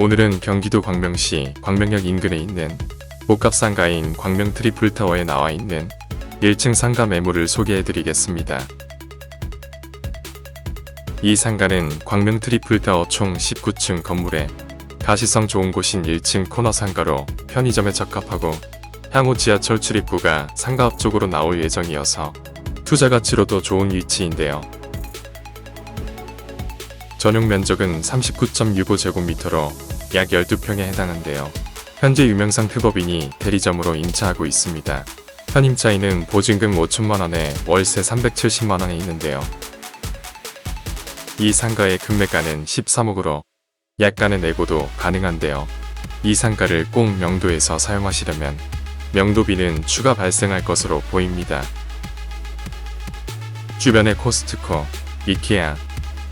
오늘은 경기도 광명시 광명역 인근에 있는 복합 상가인 광명 트리플타워에 나와 있는 1층 상가 매물을 소개해 드리겠습니다. 이 상가는 광명 트리플타워 총 19층 건물에 가시성 좋은 곳인 1층 코너 상가로 편의점에 적합하고 향후 지하철 출입구가 상가 앞쪽으로 나올 예정이어서 투자 가치로도 좋은 위치인데요. 전용 면적은 39.65제곱미터로 약 12평에 해당한데요. 현재 유명상 특법인이 대리점으로 임차하고 있습니다. 현 임차인은 보증금 5천만 원에 월세 370만 원에 있는데요. 이 상가의 금매가는 13억으로 약간의 내고도 가능한데요. 이 상가를 꼭 명도에서 사용하시려면 명도비는 추가 발생할 것으로 보입니다. 주변에 코스트코, 이케아,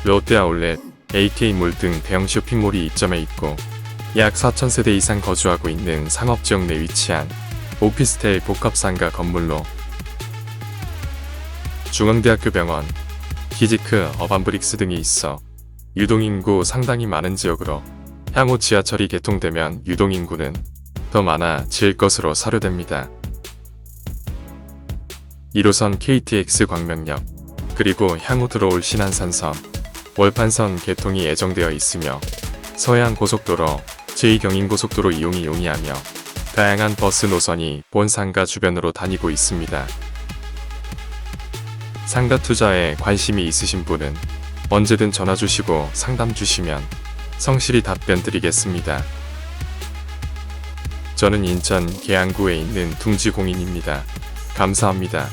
롯데 아울렛, AK몰 등 대형 쇼핑몰이 입점해 있고 약 4,000세대 이상 거주하고 있는 상업지역 내 위치한 오피스텔 복합상가 건물로 중앙대학교 병원, 키지크, 어반브릭스 등이 있어 유동인구 상당히 많은 지역으로 향후 지하철이 개통되면 유동인구는 더 많아질 것으로 사료됩니다. 1호선 KTX 광명역, 그리고 향후 들어올 신안산선, 월판선 개통이 예정되어 있으며 서해안 고속도로, 제2경인고속도로 이용이 용이하며 다양한 버스 노선이 본 상가 주변으로 다니고 있습니다. 상가 투자에 관심이 있으신 분은 언제든 전화 주시고 상담 주시면 성실히 답변 드리겠습니다. 저는 인천 계양구에 있는 둥지공인입니다. 감사합니다.